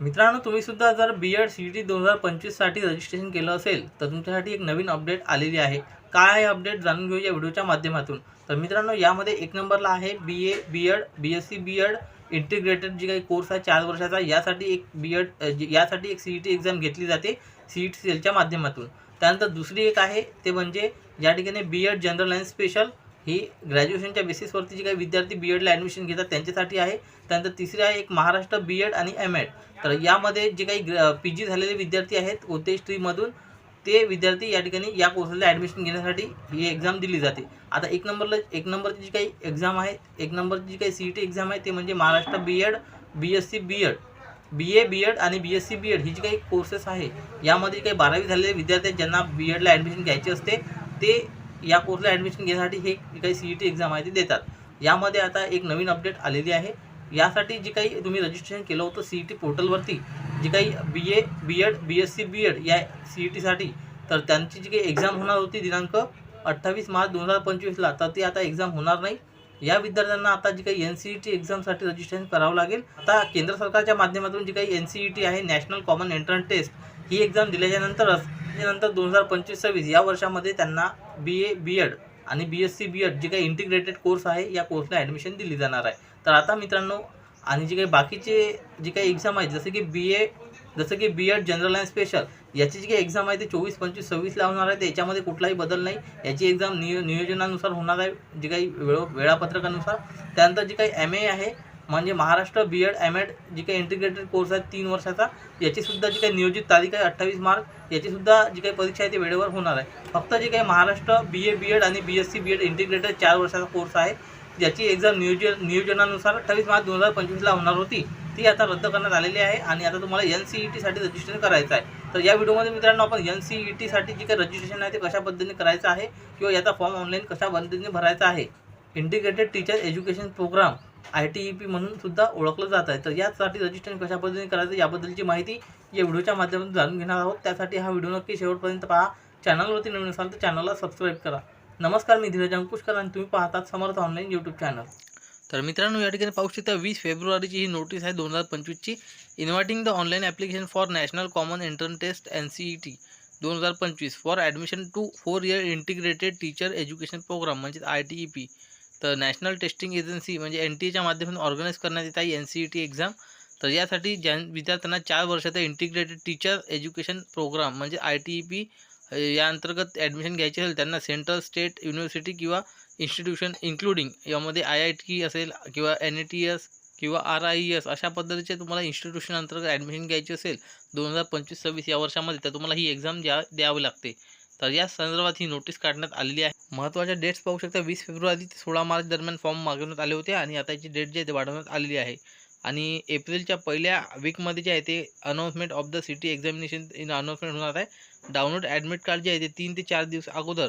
मित्रांनो तुम्ही सुद्धा जर बी एड सी टी दोन हजार पंचवीससाठी रजिस्ट्रेशन केलं असेल तर तुमच्यासाठी एक नवीन अपडेट आलेली आहे. काय आहे अपडेट जाणून घेऊ या व्हिडिओच्या माध्यमातून. तर मित्रांनो यामध्ये एक नंबरला आहे B A B Ed B S C B Ed integrated जी काही कोर्स आहे चार वर्षाचा यासाठी एक बी एड यासाठी एक सी ई टी एक्झाम घेतली जाते सी ई टी सेलच्या माध्यमातून. त्यानंतर दुसरी एक आहे ते म्हणजे या ठिकाणी B Ed general and special ही ग्रॅज्युएशनच्या बेसिसवरती जे काही विद्यार्थी बी एडला ॲडमिशन घेतात त्यांच्यासाठी आहे. त्यानंतर तिसरी आहे एक महाराष्ट्र बी एड आणि एम एड तर यामध्ये जे काही पी जी झालेले विद्यार्थी आहेत कोणत्याही स्ट्रीममधून ते विद्यार्थी या ठिकाणी या कोर्सला ॲडमिशन घेण्यासाठी ही एक्झाम दिली जाते. आता एक नंबरला एक नंबरची जी काही एक्झाम आहे एक नंबरची जी काही सी ई टी एक्झाम आहे ते म्हणजे Maharashtra B Ed B S C B Ed B A B Ed आणि B S C B Ed ही जी काही कोर्सेस आहे यामध्ये काही बारावी झालेले विद्यार्थी ज्यांना बी एडला ॲडमिशन घ्यायची असते ते या कोर्सला ॲडमिशन घेण्यासाठी हे जी काही सी ई टी एक्झाम आहे ती देतात. यामध्ये आता एक नवीन अपडेट आलेली आहे. यासाठी जी काही तुम्ही रजिस्ट्रेशन केलं होतं सी ई टी पोर्टलवरती जी काही B A B Ed B S C B Ed या सी ई टीसाठी तर त्यांची जी काही एक्झाम होणार होती दिनांक अठ्ठावीस मार्च दोन हजार पंचवीसला तर ती आता एक्झाम होणार नाही. या विद्यार्थ्यांना आता जी काही एन सी ई टी एक्झामसाठी रजिस्ट्रेशन करावं लागेल. आता केंद्र सरकारच्या माध्यमातून जी काही एन सी ई टी आहे नॅशनल कॉमन एंट्रन्स टेस्ट ही एक्झाम दिल्याच्यानंतरच त्याच्यानंतर दोन हजार पंचवीस सव्वीस या वर्षामध्ये त्यांना बी ए बी एड आणि B S C B Ed जे काही इंटिग्रेटेड कोर्स आहे या कोर्सला ॲडमिशन दिली जाणार आहे. तर आता मित्रांनो आणि जे काही बाकीचे जे काही एक्झाम आहेत जसे की बी ए जसं की B Ed general and special याची जी काही एक्झाम आहे ते चोवीस पंचवीस सव्वीसला होणार आहे त्याच्यामध्ये कुठलाही बदल नाही. याची एक्झाम नियो नियोजनानुसार होणार आहे जे काही वेळ वेळापत्रकानुसार. त्यानंतर जी काही एम ए आहे म्हणजे Maharashtra B Ed M Ed जी काही इंटिग्रेटेड कोर्स आहे तीन वर्षाचा याचीसुद्धा जी काही नियोजित तारीख आहे अठ्ठावीस मार्च याचीसुद्धा जी काही परीक्षा आहे ती वेळेवर होणार आहे. फक्त जे काही महाराष्ट्र बी ए बी एड आणि B S C B Ed integrated चार वर्षाचा कोर्स आहे ज्याची एक्झाम नियोजन नियोजनानुसार अठ्ठावीस मार्च दोन हजार पंचवीसला होणार होती ती आता रद्द करण्यात आलेली आहे आणि आता तुम्हाला एन सी ई टीसाठी रजिस्ट्रेशन करायचं आहे. तर या व्हिडिओमध्ये मित्रांनो आपण एन सी ई टीसाठी जे काही रजिस्ट्रेशन आहे ते कशा पद्धतीने करायचं आहे किंवा याचा फॉर्म ऑनलाईन कशा पद्धतीने भरायचा आहे. Integrated teacher education programme I T E P म्हणून सुद्धा ओळखलं जात आहे. तर यासाठी रजिस्ट्रेशन कशा पद्धतीने करायचं याबद्दलची माहिती या व्हिडिओच्या माध्यमातून जाणून घेणार आहोत. त्यासाठी हा व्हिडिओ नक्की शेवटपर्यंत पहा. चॅनलवरती नवीन असाल तर चॅनलला सबस्क्राईब करा. नमस्कार मी धीरज अंकुशकर आणि तुम्ही पाहतात समर्थ ऑनलाईन यूट्यूब चॅनल. तर मित्रांनो या ठिकाणी पाहू शकता वीस फेब्रुवारीची ही नोटीस आहे दोन हजार पंचवीसची. Inviting the online application for national common entrance test N C E T दोन हजार पंचवीस. For admission to four year integrated teacher education programme म्हणजेच आय टी ई पी. तर नॅशनल टेस्टिंग एजन्सी म्हणजे एन टी एच्या माध्यमातून organise करण्यात येत आहे N C E T exam तर यासाठी ज्या विद्यार्थ्यांना चार वर्षाचा इंटिग्रेटेड टीचर एज्युकेशन प्रोग्राम म्हणजे आय टी ई पी या अंतर्गत ॲडमिशन घ्यायची असेल त्यांना सेंट्रल स्टेट युनिव्हर्सिटी किंवा इन्स्टिट्यूशन इन्क्लुडिंग यामध्ये आय आय टी असेल किंवा एन ए टी एस किंवा आर आय एस अशा पद्धतीचे तुम्हाला इन्स्टिट्यूशन अंतर्गत ॲडमिशन घ्यायची असेल दोन हजार पंचवीस सव्वीस या वर्षामध्ये तर तुम्हाला ही एक्झाम द्या द्यावी लागते. तर या संदर्भात ही नोटीस काढण्यात आलेली आहे. महत्त्वाच्या डेट्स पाहू शकता. वीस फेब्रुवारी ते सोळा मार्च दरम्यान फॉर्म मागवण्यात आले होते आणि आता याची डेट जी आहे ते वाढवण्यात आलेली आहे. आणि एप्रिलच्या पहिल्या वीकमध्ये जे आहे ते announcement of the city examination in announcement होणार आहे. डाउनलोड ॲडमिट कार्ड जे आहे ते तीन ते चार दिवस अगोदर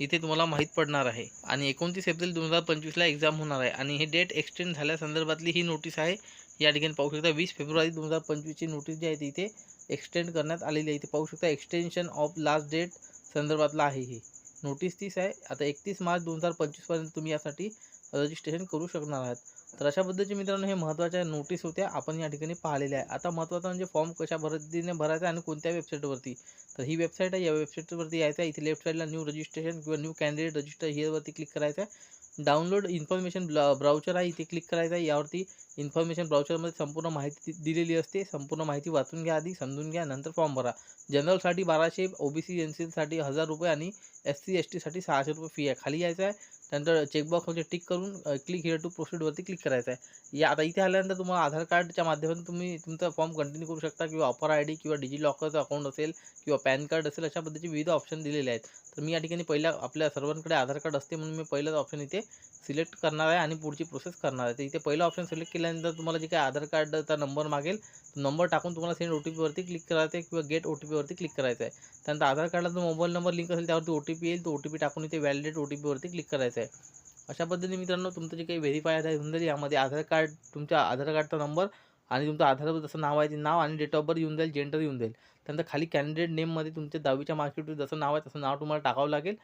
इथे तुम्हाला माहीत पडणार आहे. आणि एकोणतीस एप्रिल दोन हजार पंचवीसला एक्झाम होणार आहे. आणि हे डेट एक्सटेंड झाल्यासंदर्भातली ही नोटीस आहे. या ठिकाणी पाहू शकता वीस फेब्रुवारी दोन हजार पंचवीसची नोटीस जी आहे ती इथे एक्सटेंड करण्यात आलेली आहे. इथे पाहू शकता एक्सटेन्शन ऑफ लास्ट डेट संदर्भातला आहे ही. नोटीस तीस आहे. आता एकतीस मार्च दोन हजार पंचवीसपर्यंत तुम्ही यासाठी रजिस्ट्रेशन करू शकणार आहात. तर अशा पद्धतीचे मित्रांनो हे महत्त्वाच्या नोटीस होत्या. आपण या ठिकाणी पाहिलेल्या आहे आता महत्त्वाचं म्हणजे फॉर्म कशा पद्धतीने भरायचा आणि कोणत्या वेबसाईटवरती. तर ही वेबसाईट आहे. या वेबसाईटवरती यायचं आहे. इथे लेफ्ट साईडला न्यू रजिस्ट्रेशन किंवा न्यू कॅन्डिडेट रजिस्टर हिअरवरती क्लिक करायचं आहे. डाउनलोड इन्फॉर्मेशन ब्राउचर आहे इथे क्लिक करायचं आहे. यावरती इन्फॉर्मेशन ब्राउचरमध्ये संपूर्ण माहिती दिलेली असते. संपूर्ण माहिती वाचून घ्या आधी समजून घ्या नंतर फॉर्म भरा. जनरलसाठी बाराशे ओ बी सी एन सीसाठी हजार रुपये आणि एस सी एस टीसाठी सहाशे रुपये फी आहे. खाली यायचं आहे. त्यानंतर चेकबॉक्समध्ये टिक करून क्लिक हिअर टू प्रोसीडवरती क्लिक करायचं आहे. या आता इथे आल्यानंतर तुम्हाला आधार कार्डच्या माध्यमातून तुम्ही तुमचा फॉर्म कंटिन्यू करू शकता किंवा ऑफर आय डी किंवा डिजी लॉकरचं अकाउंट असेल किंवा पॅन कार्ड असेल अशा पद्धतीचे विविध ऑप्शन दिलेले आहेत. तर मी या ठिकाणी पहिल्या आपल्या सर्वांकडे आधार कार्ड असते म्हणून मी पहिलाच ऑप्शन इथे सिलेक्ट करणार आहे आणि पुढची प्रोसेस करणार आहे. तर इथे पहिला ऑप्शन सिलेक्ट केल्यानंतर तुम्हाला जे काही आधार कार्डचा नंबर मागेल तो नंबर टाकून तुम्हाला सेंड ओ टी पीवरती क्लिक करायचं आहे किंवा गेट ओ टी पीवरती क्लिक करायचं आहे त्यानंतर आधार कार्डला जो मोबाईल नंबर लिंक असेल त्यावरती ओ टी पी येईल तो ओ टी पी टाकून इथे व्हॅलिडेट ओ टी पीवरती क्लिक करायचं आहे अशा पद्धतीने मित्रांनो तुमचं जे काही व्हेरीफाय आहे यामध्ये आधार कार्ड तुमच्या आधार कार्डचा नंबर आणि तुमचं आधार जसं नाव आहे ते नाव आणि डेट ऑफ बर्थ येऊन जाईल जेंडर येऊन जाईल. त्यानंतर खाली कॅन्डिडेट नेममध्ये तुमच्या दहावीच्या मार्कशीटवर जसं नाव आहे तसं नाव तुम्हाला टाकावं लागेल.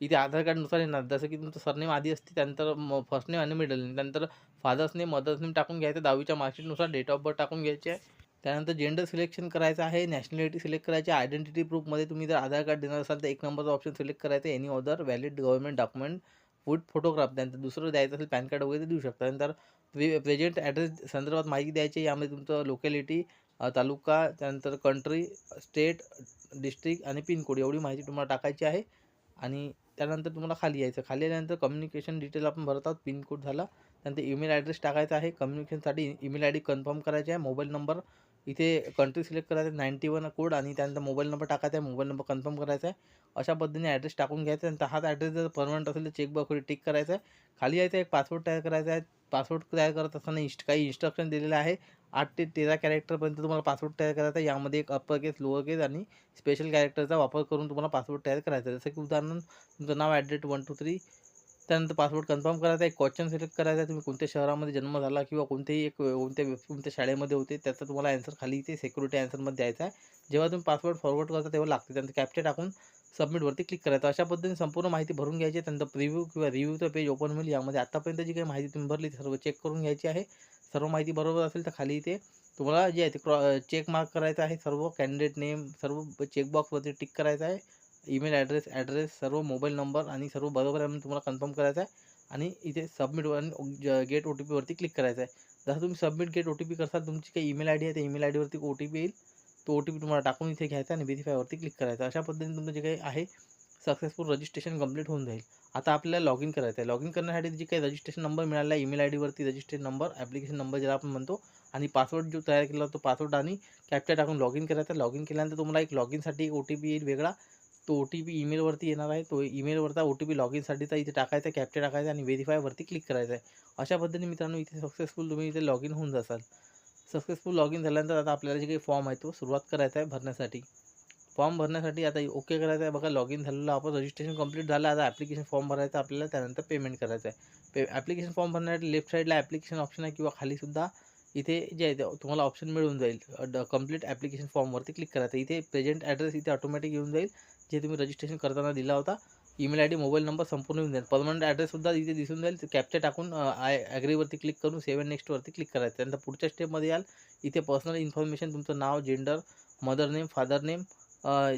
इथे आधार कार्डनुसार येणार. जसं की तुमचं सरनेम आधी असते त्यानंतर म फर्स्ट नेम आणि मिडल नेम त्यानंतर फादर्स नेम मदर्स नेम टाकून घ्यायचं दहावीच्या मार्कशीटनुसार डेट ऑफ बर्थ टाकून घ्यायचे आहे. त्यानंतर जेंडर सिलेक्शन करायचं आहे नॅशनॅलिटी सिलेक्ट करायची आयडेंटिटी प्रूफमध्ये तुम्ही जर आधार कार्ड देणार असाल तर एक नंबरचा ऑप्शन सिलेक्ट करायचं any other valid government document food photograph त्यानंतर दुसरं द्यायचं असेल पॅन कार्ड वगैरे देऊ शकता. त्यानंतर प्रे प्रेझेंट ॲड्रेस संदर्भात माहिती द्यायची यामध्ये तुमचं लोकॅलिटी तालुका त्यानंतर कंट्री स्टेट डिस्ट्रिक्ट आणि पिनकोड एवढी माहिती तुम्हाला टाकायची आहे. आणि त्यानंतर तुम्हाला खाली यायचं खाली आल्यानंतर कम्युनिकेशन डिटेल आपण भरत आहोत पिनकोड झाला. त्यानंतर ईमेल ॲड्रेस टाकायचा आहे. कम्युनिकेशनसाठी ईमेल आय डी कन्फर्म करायची आहे. मोबाईल नंबर इथे कंट्री सिलेक्ट करायचं आहे नाईन्टी वन कोड आणि त्यानंतर मोबाईल नंबर टाकायचा आहे मोबाईल नंबर कन्फर्म करायचा आहे. अशा पद्धतीने ॲड्रेस टाकून घ्यायचा आहे. हाच ॲड्रेस जर परमनंट असेल तर चेकबॉक्सवर टिक करायचा आहे. खाली यायचं एक पासवर्ड तयार करायचा आहे. पासवर्ड तयार करत असताना इन्स्ट काही इन्स्ट्रक्शन दिलेलं आहे. आठ ते तेरा कॅरेक्टरपर्यंत तुम्हाला पासवर्ड तयार करायचा आहे. यामध्ये एक अप्पर केस लोअर केस आणि स्पेशल कॅरेक्टरचा वापर करून तुम्हाला पासवर्ड तयार करायचा आहे. जसं की उदाहरण तुमचं नाव ॲड्रेट वन टू थ्री त्यानंतर पासपोर्ट कन्फर्म करायचा आहे क्वेश्चन सिलेक्ट करायचा आहे तुम्ही कोणत्या शहरामध्ये जन्म झाला किंवा कोणत्याही एक कोणत्या कोणत्या शाळेमध्ये होते त्याचा तुम्हाला ॲन्सर खाली इथे सेक्युरिटी ॲन्सरमध्ये द्यायचा आहे. जेव्हा तुम्ही पासपोर्ट फॉरवर्ड करता तेव्हा लागते. त्यानंतर कॅप्चर टाकून सबमिटवरती क्लिक करायचं. अशा पद्धतीने संपूर्ण माहिती भरून घ्यायची आहे. त्यानंतर प्रिव्ह्यू किंवा रिव्ह्यूचं पेज ओपन होईल. यामध्ये आतापर्यंत जी काही माहिती तुम्ही भरली सर्व चेक करून घ्यायची आहे. सर्व माहिती बरोबर असेल तर खाली इथे तुम्हाला जे आहे ते क्रॉ चेक मार्क करायचं आहे. सर्व कॅन्डिडेट नेम सर्व चेकबॉक्सवरती टिक करायचं आहे. ईमेल ॲड्रेस ॲड्रेस सर्व मोबाईल नंबर आणि सर्व बरोबर आहे म्हणून तुम्हाला कन्फर्म करायचं आहे आणि इथे सबमिट आणि गेट ओ टी पीवरती क्लिक करायचं आहे. जसं तुम्ही submit get O T P करता तुमची काही ईमेल आय डी आहे त्या ईमेल आय डीवरती ओ टी पी येईल. तो ओ टी पी तुम्हाला टाकून इथे घ्यायचा आणि व्हेरीफायवरती क्लिक करायचा. अशा पद्धतीने तुमचं जे काही आहे सक्सेसफुल रजिस्ट्रेशन कंप्लीट होऊन जाईल. आता आपल्याला लॉग इन करायचं आहे. लॉग इन करण्यासाठी जे काही रजिस्ट्रेशन नंबर मिळाला आहे ईमेल आय डीवरती रजिस्ट्रेशन नंबर ॲप्लिकेशन नंबर ज्याला आपण म्हणतो आणि पासवर्ड जो तयार केला तो पासवर्ड आणि कॅप्चर टाकून लॉग इन करायचा लॉग इन केल्यानंतर तुम्हाला एक लॉग इनसाठी ओ टी पी येईल वेगळा. तो ओ टी पी ईमेलवरती येणार आहे. तो ईमेलवरचा ओ टी पी लॉग इनसाठीचा इथे टाकायचा आहे कॅप्चर टाकायचा आणि व्हेरीफायवरती क्लिक करायचं आहे. अशा पद्धतीने मित्रांनो इथे सक्सेसफुल तुम्ही इथे लॉग इन होऊन जासाल. सक्सेसफुल लॉग इन झाल्यानंतर आता आपल्याला जे काही फॉर्म आहे तो सुरुवात करायचा आहे भरण्यासाठी. फॉर्म भरण्यासाठी आता ओके करायचं आहे. बघा लॉग इन झालेलं आपण रजिस्ट्रेशन कंप्लीट झालं. आता ॲप्लिकेशन फॉर्म भरायचं आपल्याला. त्यानंतर पेमेंट करायचं आहे. पे ॲप्लिकेशन फॉर्म भरण्यासाठी लेफ्ट साईडला ॲप्लिकेशन ऑप्शन आहे किंवा खालीसुद्धा इथे जे आहे ते तुम्हाला ऑप्शन मिळून जाईल. ड कंप्लीट ॲप्लिकेशन फॉर्मवरती क्लिक करायचं इथे प्रेझेंट ॲड्रेस इथे ऑटोमॅटिक येऊन जाईल. जे तुम्ही रजिस्ट्रेशन करताना दिला होता email I D mobile number संपूर्ण येऊन जाईल. परमनंट ॲड्रेससुद्धा इथे दिसून जाईल. कॅप्चर टाकून आय ॲग्रीवरती क्लिक करून सेवन नेक्स्टवरती क्लिक करायचं. त्यानंतर पुढच्या स्टेपमध्ये याल. इथे पर्सनल इन्फॉर्मेशन तुमचं नाव gender mother name father name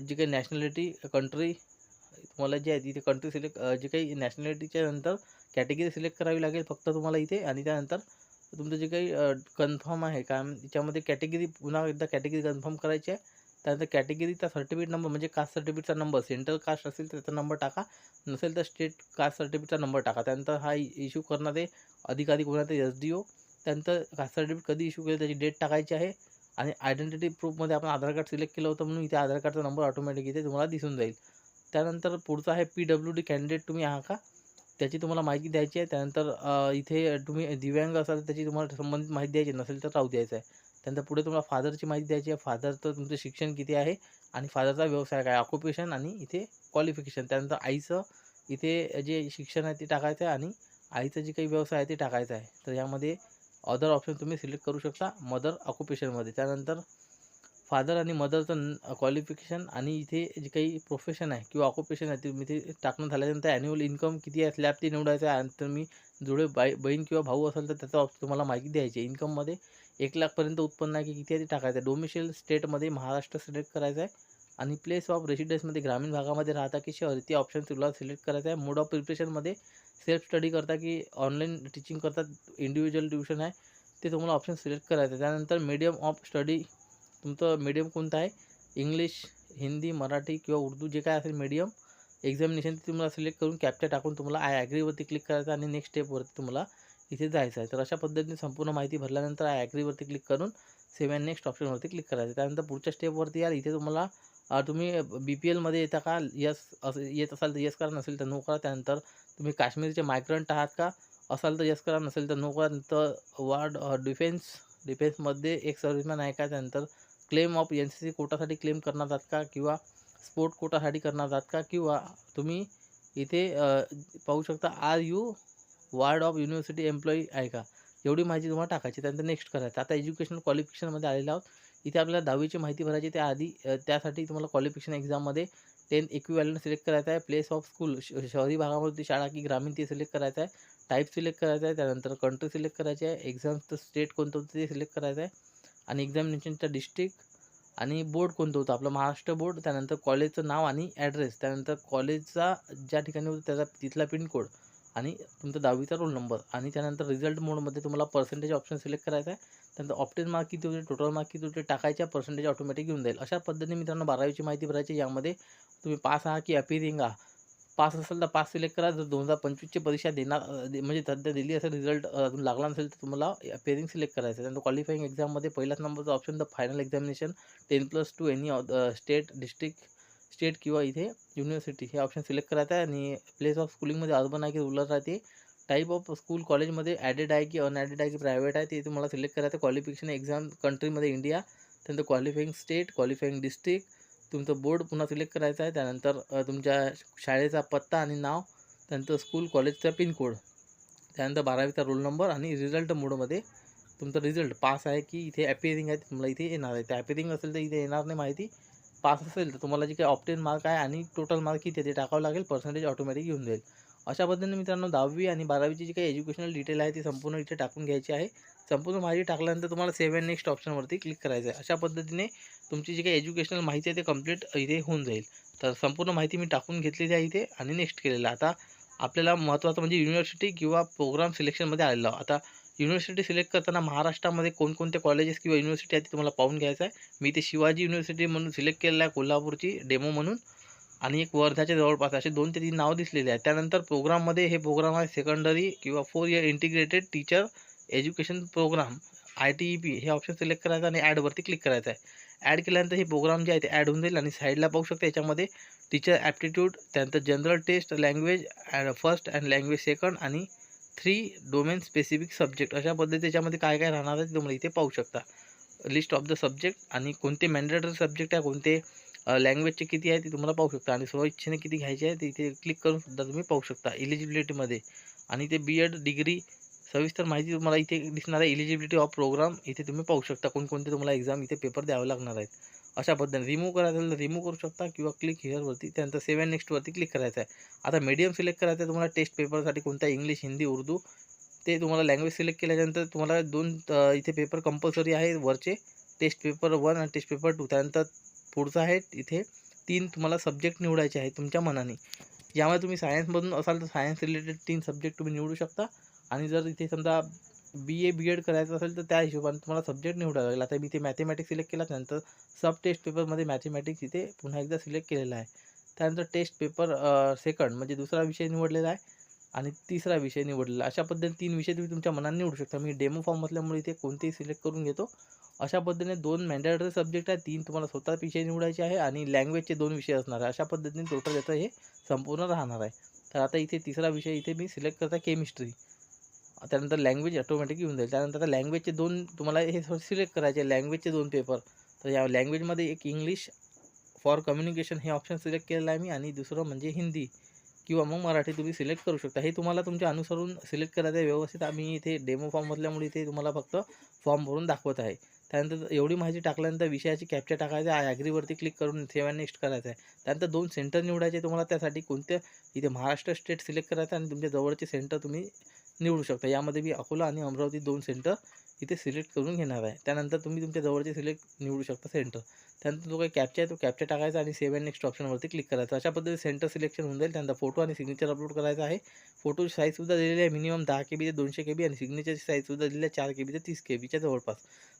जी काही नॅशनॅलिटी कंट्री तुम्हाला जे आहे तिथे कंट्री सिलेक्ट जे काही नॅशनॅलिटीच्या नंतर कॅटेगरी सिलेक्ट करावी लागेल फक्त तुम्हाला इथे. आणि त्यानंतर तुमचं जे काही कन्फर्म आहे काय त्याच्यामध्ये कॅटेगरी पुन्हा एकदा कॅटेगरी कन्फर्म करायची आहे. त्यानंतर कॅटेगरीचा सर्टिफिकेट नंबर म्हणजे कास्ट सर्टिफिकेटचा नंबर सेंट्रल कास्ट असेल तर त्याचा नंबर टाका. नसेल तर स्टेट कास्ट सर्टिफिकेटचा नंबर टाका. त्यानंतर हा इश्यू करणारे अधिकारी कोणाचे एस डी ओ त्यानंतर कास्ट सर्टिफिकेट कधी इश्यू केलं त्याची डेट टाकायची आहे. आणि आयडेंटिटी प्रूफमध्ये आपण आधार कार्ड सिलेक्ट केलं होतं म्हणून इथे आधार कार्डचा नंबर ऑटोमॅटिक इथे तुम्हाला दिसून जाईल. त्यानंतर पुढचं आहे पी डब्ल्यू डी कॅन्डिडेट तुम्ही आहात का त्याची तुम्हाला माहिती द्यायची आहे. त्यानंतर इथे तुम्ही दिव्यांग असाल त्याची तुम्हाला संबंधित माहिती द्यायची नसेल तर राहू द्यायचं आहे. त्यानंतर पुढे तुम्हाला फादरची माहिती द्यायची आहे. फादरचं तुमचं शिक्षण किती आहे? आणि फादरचा व्यवसाय काय? ऑक्युपेशन आणि इथे क्वालिफिकेशन त्यानंतर आईचं इथे जे शिक्षण आहे ते टाकायचं आहे आणि आईचं जे काही व्यवसाय आहे ते टाकायचं आहे. तर यामध्ये अदर ऑप्शन तुम्ही सिलेक्ट करू शकता मदर ऑक्युपेशनमध्ये त्यानंतर फादर आणि मदरचं क्वालिफिकेशन आणि इथे जे काही प्रोफेशन आहे किंवा ऑक्युपेशन आहे ते तुम्ही ते टाकणं झाल्यानंतर ॲन्युअल इन्कम किती आहे? स्लॅब ते निवडायचं आहे. आणि तुम्ही जुळे बाई बहीण किंवा भाऊ असेल तर त्याचा तुम्हाला माहिती द्यायची आहे. इन्कममध्ये एक लाखपर्यंत उत्पन्न आहे की किती आहे ते टाकायचं आहे. डोमिशियल स्टेटमध्ये महाराष्ट्र सिलेक्ट करायचं आहे. आणि प्लेस ऑफ रेसिडेन्समध्ये ग्रामीण भागामध्ये राहता की शहर ते ऑप्शन तुला सिलेक्ट करायचं आहे. मोड ऑफ प्रिपरेशनमध्ये सेल्फ स्टडी करता की ऑनलाईन टीचिंग करतात. इंडिव्हिज्युअल ट्युशन आहे. ते तुम्हाला ऑप्शन सिलेक्ट करायचं आहे. त्यानंतर मीडियम ऑफ स्टडी तुमचं मीडियम कोणतं आहे? इंग्लिश हिंदी मराठी किंवा उर्दू जे काय असेल मीडियम एक्झामिनेशन ते तुम्हाला सिलेक्ट करून कॅप्चर टाकून तुम्हाला आय ॲग्रीवरती क्लिक करायचं आणि नेक्स्ट स्टेपवरती तुम्हाला इथे जायचं आहे. तर अशा पद्धतीने संपूर्ण माहिती भरल्यानंतर ॲग्रीवरती क्लिक करून सेवन नेक्स्ट ऑप्शनवरती क्लिक करायचं त्यानंतर पुढच्या स्टेपवरती याल इथे तुम्हाला तुम्ही बी पी एलमध्ये येता का? यस असं येत असाल तर यस करा नसेल तर नो करा. त्यानंतर तुम्ही काश्मीरचे मायग्रंट आहात का? असाल तर यस करा नसेल तर नो करा. नंतर वार्ड डिफेन्स डिफेन्समध्ये एक सर्व्हिसमॅन आहे का? त्यानंतर claim of N C C कोटासाठी claim करणार आहात का? किंवा स्पोर्ट कोटासाठी करणार आहात का? किंवा तुम्ही इथे पाहू शकता are you ward of university employee आहे का? एवढी माहिती तुम्हाला टाकायची त्यानंतर नेक्स्ट करायचं आता एज्युकेशनल क्वालिफिकेशनमध्ये आलेलं आहोत. इथे आपल्याला दहावीची माहिती भरायची त्याआधी त्यासाठी तुम्हाला क्वालिफिकेशन एक्झाममध्ये टेन इक्विवॅलंट सिलेक्ट करायचं आहे. प्लेस ऑफ स्कूल शहरी भागामध्ये शाळा की ग्रामीण ते सिलेक्ट करायचं आहे. टाईप सिलेक्ट करायचं आहे. त्यानंतर कंट्री सिलेक्ट करायची आहे. एक्झामचं स्टेट कोणतं होतं ते सिलेक्ट करायचं आहे. आणि एक्झामिनेशनचा डिस्ट्रिक्ट आणि बोर्ड कोणतं होतं? आपलं महाराष्ट्र बोर्ड त्यानंतर कॉलेजचं नाव आणि ॲड्रेस त्यानंतर कॉलेजचा ज्या ठिकाणी होतं त्याचा तिथला पिनकोड आणि तुमचा दहावीचा रोल नंबर आणि त्यानंतर रिझल्ट मोडमध्ये तुम्हाला पर्सेंटेज ऑप्शन सिलेक्ट करायचा आहे. त्यानंतर ऑप्टेन मार्क किती होते टोटल मार्क किती होते टाकायच्या पर्सेंटेज ऑटोमॅटिक येऊन जाईल. अशा पद्धतीने मित्रांनो बारावीची माहिती भरायची यामध्ये तुम्ही पास आहात की अपिरिंग आहात पास असेल तर पास सिलेक्ट करा. जर दोन हजार पंचवीसची परीक्षा देणार म्हणजे सध्या दिली असेल रिझल्ट अजून लागला नसेल तर तुम्हाला अपेरिंग सिलेक्ट करायचं आहे. त्यानंतर क्वालिफाईंग एक्झाममध्ये पहिल्याच नंबरचा option the final examination ten plus two any state district state किंवा इथे युनिव्हर्सिटी हे ऑप्शन सिलेक्ट करायचं आहे आणि प्लेस ऑफ स्कूलिंगमध्ये अर्बन आहे की रुरल राहते. टाईप ऑफ स्कूल कॉलेजमध्ये ॲडेड आहे की अनॲडेड आहे की प्रायव्हेट आहे ते तुम्हाला सिलेक्ट करायचं. क्वालिफिकेशन एक्झाम कंट्रीमध्ये इंडिया त्यानंतर क्वालिफाईंग स्टेट क्वालिफाईंग डिस्ट्रिक्ट तुमचं बोर्ड पुन्हा सिलेक्ट करायचं आहे. त्यानंतर तुमच्या शाळेचा पत्ता आणि नाव त्यानंतर स्कूल कॉलेजचा पिनकोड त्यानंतर बारावीचा रोल नंबर आणि रिझल्ट मोडमध्ये तुमचा रिझल्ट पास आहे की इथे ॲपिअरिंग आहे. तुम्हाला इथे येणार आहे. ते ॲपिअरिंग असेल तर इथे येणार नाही माहिती. पास असेल तर तुम्हाला जे काही ऑप्टेन मार्क आहे आणि टोटल मार्क किती आहे ते टाकावं लागेल पर्सेंटेज ऑटोमॅटिक येऊन जाईल. अशा पद्धतीने मित्रांनो दहावी आणि बारावीची जी काही एज्युकेशनल डिटेल आहे ती संपूर्ण इथे टाकून घ्यायची आहे. संपूर्ण माहिती टाकल्यानंतर तुम्हाला सेव्ह अँड नेक्स्ट ऑप्शनवरती क्लिक करायचं आहे. अशा पद्धतीने तुमची जी काही एज्युकेशनल माहिती आहे ते कंप्लीट इथे होऊन जाईल. तर संपूर्ण माहिती मी टाकून घेतलेली आहे इथे आणि नेक्स्ट केलेलं आता आपल्याला महत्त्वाचं म्हणजे युनिव्हर्सिटी किंवा प्रोग्राम सिलेक्शनमध्ये आलेलं आता युनिव्हर्सिटी सिलेक्ट करताना महाराष्ट्रामध्ये कोणकोणते कॉलेजेस किंवा युनिव्हर्सिटी आहेत ते तुम्हाला पाहून घ्यायचं आहे. मी ते शिवाजी युनिव्हर्सिटी म्हणून सिलेक्ट केलेलं आहे कोल्हापूरची डेमो म्हणून. आणि एक वर्ध्याच्या जवळपास असे दोन ते तीन नाव दिसलेले आहेत. त्यानंतर प्रोग्राममध्ये हे प्रोग्राम आहे सेकंडरी किंवा four year integrated teacher education programme I T E P हे ऑप्शन सिलेक्ट करायचं आणि ॲडवरती क्लिक करायचं आहे. ॲड केल्यानंतर हे प्रोग्राम जे आहे ते ॲड होऊन जाईल आणि साईडला पाहू शकता याच्यामध्ये टीचर ॲप्टिट्यूड त्यानंतर general test language first and language second आणि थ्री डोमेन स्पेसिफिक सब्जेक्ट अशा पद्धती त्याच्यामध्ये काय काय राहणार आहे ते तुम्हाला इथे पाहू शकता. लिस्ट ऑफ द सब्जेक्ट आणि कोणते मॅन्डेटरी सब्जेक्ट आहे कोणते लँग्वेजचे किती आहे ते तुम्हाला पाहू शकता. आणि स्वइच्छेने किती घ्यायचे आहे ते इथे क्लिक करून सुद्धा तुम्ही पाहू शकता इलिजिबिलिटीमध्ये आणि ते बी एड डिग्री सविस्तर माहिती तुम्हाला इथे दिसणार आहे. इलिजिबिलिटी ऑफ प्रोग्राम इथे तुम्ही पाहू शकता. कोणकोणते तुम्हाला एक्झाम इथे पेपर द्यावे लागणार आहेत. अशा पद्धतीने रिमूव्ह करायचं असेल तर रिमूव्ह करू शकता किंवा क्लिक हिअरवरती त्यानंतर सेवन नेक्स्टवरती क्लिक करायचं आहे. आता मीडियम सिलेक्ट करायचं आहे तुम्हाला टेस्ट पेपरसाठी कोणता इंग्लिश हिंदी उर्दू ते तुम्हाला लँग्वेज सिलेक्ट केल्यानंतर तुम्हाला दोन इथे पेपर कंपल्सरी आहे वरचे. टेस्ट पेपर वन आणि टेस्ट पेपर टू त्यानंतर पुढचं आहे इथे तीन तुम्हाला सब्जेक्ट निवडायचे आहे तुमच्या मनाने. ज्यामुळे तुम्ही सायन्समधून असाल तर सायन्स रिलेटेड तीन सब्जेक्ट तुम्ही निवडू शकता. आणि जर इथे समजा बी ए बी एड करायचं असेल तर त्या हिशोबाने तुम्हाला सब्जेक्ट निवडावा लागेल. आता मी ते मॅथेमॅटिक्स सिलेक्ट केला त्यानंतर सब टेस्ट पेपरमध्ये मॅथेमॅटिक्स इथे पुन्हा एकदा सिलेक्ट केलेला आहे. त्यानंतर टेस्ट पेपर सेकंड म्हणजे दुसरा विषय निवडलेला आहे आणि तिसरा विषय निवडलेला. अशा पद्धतीने तीन विषय तुम्ही तुमच्या मनाने निवडू शकता. मी डेमो फॉर्म असल्यामुळे इथे कोणतेही सिलेक्ट करून घेतो. अशा पद्धतीने दोन मॅन्डेटरी सब्जेक्ट आहे तीन तुम्हाला स्वतः विषय निवडायचे आहे आणि लँग्वेजचे दोन विषय असणार आहे. अशा पद्धतीने टोटल याचं हे संपूर्ण राहणार आहे. तर आता इथे तिसरा विषय इथे मी सिलेक्ट करता केमिस्ट्री त्यानंतर लँग्वेज ऑटोमॅटिक येऊन जाईल. त्यानंतर आता लँग्वेजचे दोन तुम्हाला हे सिलेक्ट करायचे लँग्वेजचे दोन पेपर तर या लँग्वेजमध्ये एक इंग्लिश फॉर कम्युनिकेशन हे ऑप्शन सिलेक्ट केलेलं आहे मी आणि दुसरं म्हणजे हिंदी किंवा मग मराठी तुम्ही सिलेक्ट करू शकता. हे तुम्हाला तुमच्या अनुसरून सिलेक्ट करायचं आहे व्यवस्थित आम्ही इथे डेमो फॉर्म असल्यामुळे इथे तुम्हाला फक्त फॉर्म भरून दाखवत आहे. त्यानंतर एवढी माहिती टाकल्यानंतर विषयाची कॅप्चर टाकायचं आहे ॲग्रीवरती क्लिक करून सेव्ह अँड नेक्स्ट करायचं आहे. त्यानंतर दोन सेंटर निवडायचे तुम्हाला त्यासाठी कोणत्या इथे महाराष्ट्र स्टेट सिलेक्ट करायचं आणि तुमच्या जवळचे सेंटर तुम्ही निवडू शकता. यामध्ये मी अकोला आणि अमरावती दोन सेंटर इथे सिलेक्ट करून घेणार आहे. त्यानंतर तुम्ही तुमच्या जवळचे सिलेक्ट निवडू शकता सेंटर त्यानंतर जो काही कॅप्चा आहे तो कॅप्चा टाकायचा आणि सेव्ह अँड नेक्स्ट ऑप्शनवरती क्लिक करायचं. अशा पद्धतीने सेंटर सिलेक्शन होऊन जाईल. त्यानंतर फोटो आणि सिग्नेचर अपलोड करायचा आहे. फोटोची साईजसुद्धा दिलेली आहे. मिनिमम दहा के बी ते दोनशे के बी आणि सिग्नेचरची साईजसुद्धा दिलेली आहे. चार के बी ते तीस के बीच्या जवळपास.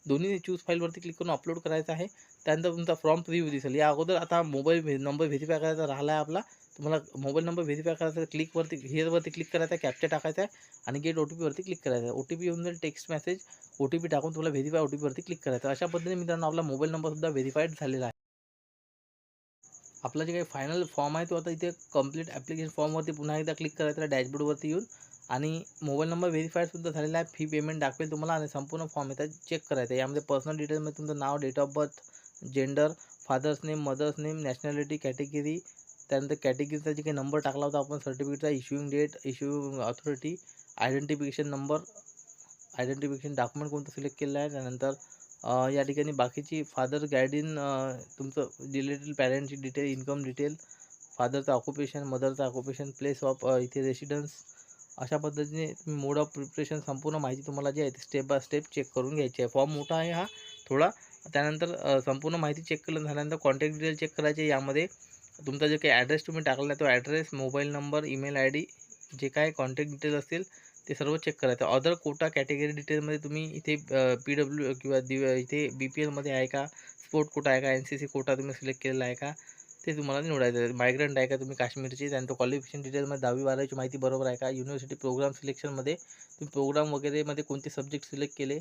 दोन्ही चूज फाईलवरती क्लिक करून अपलोड करायचं आहे. त्यानंतर तुमचा फॉर्म रिव्ह्यू दिसेल. या अगोदर आता मोबाईल व्हे नंबर व्हेरीफाय करायचा राहिला आहे आपला. तुम्हाला मोबाईल नंबर व्हेरीफाय करायचा क्लिकवरती हिअरवरती क्लिक करायचा आहे. टाकायचा आहे. आणि गेट ओ टी पीवरती क्लिक करायचा आहे. ओ टी पी येऊन जाईल text message O T P टाकून तुम्हाला व्हेरीफाय ओ टी पीवरती क्लिक करायचं अशा पद्धतीने मित्रांनो आपला मोबाईल नंबरसुद्धा व्हेरीफाईड झालेला आहे. आपला जे काही फायनल फॉर्म आहे तो आता इथे कंप्लीट ॲप्लिकेशन फॉर्मवरती पुन्हा एकदा क्लिक करायचं आहे. डॅशबोर्डवरती येऊन. आणि मोबाईल नंबर व्हेरीफाईडसुद्धा झालेला आहे. फी पेमेंट दाखवेल तुम्हाला आणि संपूर्ण फॉर्म येतात चेक करायचं आहे. यामध्ये पर्सनल डिटेल्समध्ये तुमचं नाव date of birth gender father's name mother's name nationality category त्यानंतर कॅटेगरीचा जे काही नंबर टाकला होता आपण सर्टिफिकेटचा issuing date issue authority identification number identification document कोणतं सिलेक्ट केलं आहे त्यानंतर या ठिकाणी बाकीची फादर गायडीन तुमचं रिलेटेड पॅरेंटची डिटेल इन्कम डिटेल फादरचं ऑक्युपेशन मदरचं ऑक्युपेशन प्लेस ऑफ इथे रेसिडन्स अशा पद्धतीने मोड ऑफ प्रिपरेशन संपूर्ण माहिती तुम्हाला जी आहे ती स्टेप बाय स्टेप चेक करून घ्यायची आहे. फॉर्म मोठा आहे हा. थोडा त्यानंतर संपूर्ण माहिती चेक केलं झाल्यानंतर कॉन्टॅक्ट डिटेल चेक करायचे यामध्ये तुमचा जे काही ॲड्रेस तुम्ही टाकलेला आहे तो address mobile number email I D जे काय कॉन्टॅक्ट डिटेल असतील ते सर्व चेक करायचं अदर कोटा कॅटेगरी डिटेलमध्ये तुम्ही इथे पी डब्ल्यू किंवा दिव इथे बी पी एलमध्ये आहे का? स्पोर्ट कोटा आहे का? एन सी सी कोटा तुम्ही सिलेक्ट केलेला आहे का? ते तुम्हाला निवडायचं आहे. मायग्रंट आहे का तुम्ही काश्मीरचे? त्यानंतर क्वालिफिकेशन डिटेलमध्ये दहावी बारावीची माहिती बरोबर आहे का? युनिव्हर्सिटी प्रोग्राम सिलेक्शनमध्ये तुम्ही प्रोग्राम वगैरेमध्ये कोणते सब्जेक्ट सिलेक्ट केले?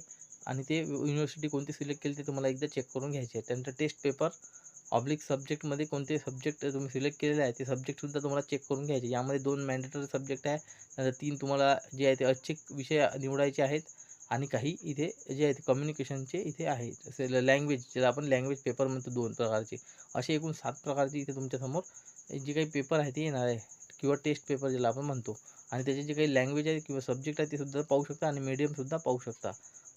आणि ते युनिव्हर्सिटी कोणती सिलेक्ट केली ते तुम्हाला एकदा चेक करून घ्यायचे आहे. त्यानंतर टेस्ट पेपर ऑब्लिक सब्जेक्टमध्ये कोणते सब्जेक्ट तुम्ही सिलेक्ट केलेले आहे ते सब्जेक्टसुद्धा तुम्हाला चेक करून घ्यायचे यामध्ये दोन मॅन्डेटरी सब्जेक्ट आहे. नंतर तीन तुम्हाला जे आहे ते अच्छे विषय निवडायचे आहेत. आणि काही इथे जे आहेत कम्युनिकेशनचे इथे आहे. जसे लँग्वेज ज्याला आपण लँग्वेज पेपर म्हणतो दोन प्रकारचे. असे एकूण सात प्रकारचे इथे तुमच्यासमोर जे काही पेपर आहे ते येणार आहे किंवा टेस्ट पेपर ज्याला आपण म्हणतो. आणि त्याचे जे काही लँग्वेज आहे किंवा सब्जेक्ट आहे ते सुद्धा पाहू शकता आणि मीडियमसुद्धा पाहू शकता.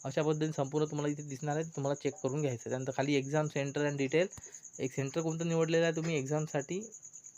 अशा पद्धतीने संपूर्ण तुम्हाला इथे दिसणार आहे तुम्हाला चेक करून घ्यायचं आहे. त्यानंतर खाली एक्झाम सेंटर अँड डिटेल एक सेंटर कोणतं निवडलेलं आहे तुम्ही एक्झामसाठी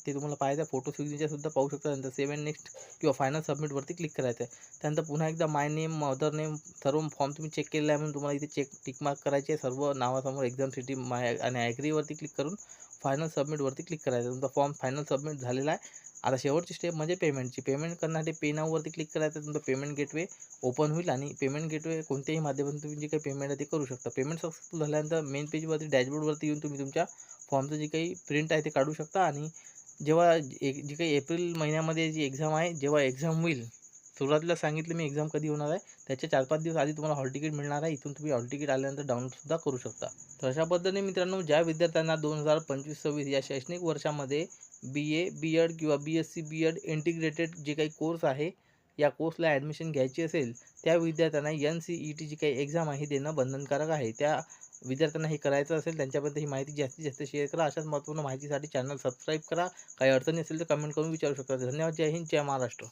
ते तुम्हाला पाहायचं आहे. फोटो सिग्नेचरसुद्धा पाहू शकता. त्यानंतर सेवन नेक्स्ट किंवा फायनल सबमिटवरती क्लिक करायचं आहे. त्यानंतर पुन्हा एकदा माय नेम मदर नेम सर्व फॉर्म तुम्ही चेक केलेला आहे म्हणून तुम्हाला इथे चेक टिक मार्क करायचे आहे. सर्व नावासमोर एक्झाम सिटी माय आणि ॲग्रीवरती क्लिक करून फायनल सबमिटवरती क्लिक करायचं तुमचा फॉर्म फायनल सबमिट झालेला आहे. आता शेवटची स्टेप म्हणजे पेमेंटची पेमेंट करण्यासाठी पे नाववरती क्लिक करायचं तुमचं पेमेंट गेटवे ओपन होईल आणि पेमेंट गेटवे कोणत्याही माध्यमातून तुम्ही जे काही पेमेंट आहे ते करू शकता. पेमेंट सक्सेसफुल झाल्यानंतर मेन पेजवरती डॅशबोर्डवरती येऊन तुम्ही तुमच्या फॉर्मचं जे काही प्रिंट आहे ते काढू शकता आणि जेव्हा एक जी काही एप्रिल महिन्यामध्ये जी एक्झाम आहे जेव्हा एक्झाम होईल सुरुवातीला सांगितलं मी एक्झाम कधी होणार आहे त्याच्या चार पाच दिवस आधी तुम्हाला हॉल तिकीट मिळणार आहे इथून तुम्ही हॉल तिकीट आल्यानंतर डाउनलोडसुद्धा करू शकता. तर अशा पद्धतीने मित्रांनो ज्या विद्यार्थ्यांना दोन हजार पंचवीस सव्वीस या शैक्षणिक वर्षामध्ये बी ए बी एड किंवा B S C B Ed integrated जे काही कोर्स आहे या कोर्सला ॲडमिशन घ्यायची असेल त्या विद्यार्थ्यांना एन सी ई टी जी काही एक्झाम आहे देणं बंधनकारक आहे. त्या विद्यार्थ्यांना हे करायचं असेल त्यांच्यापर्यंत ही माहिती जास्तीत जास्त शेअर करा. अशाच महत्त्वपूर्ण माहितीसाठी चॅनल सबस्क्राईब करा. काही अडचणी असेल तर कमेंट करून विचारू शकता. धन्यवाद. जय हिंद. जय महाराष्ट्र.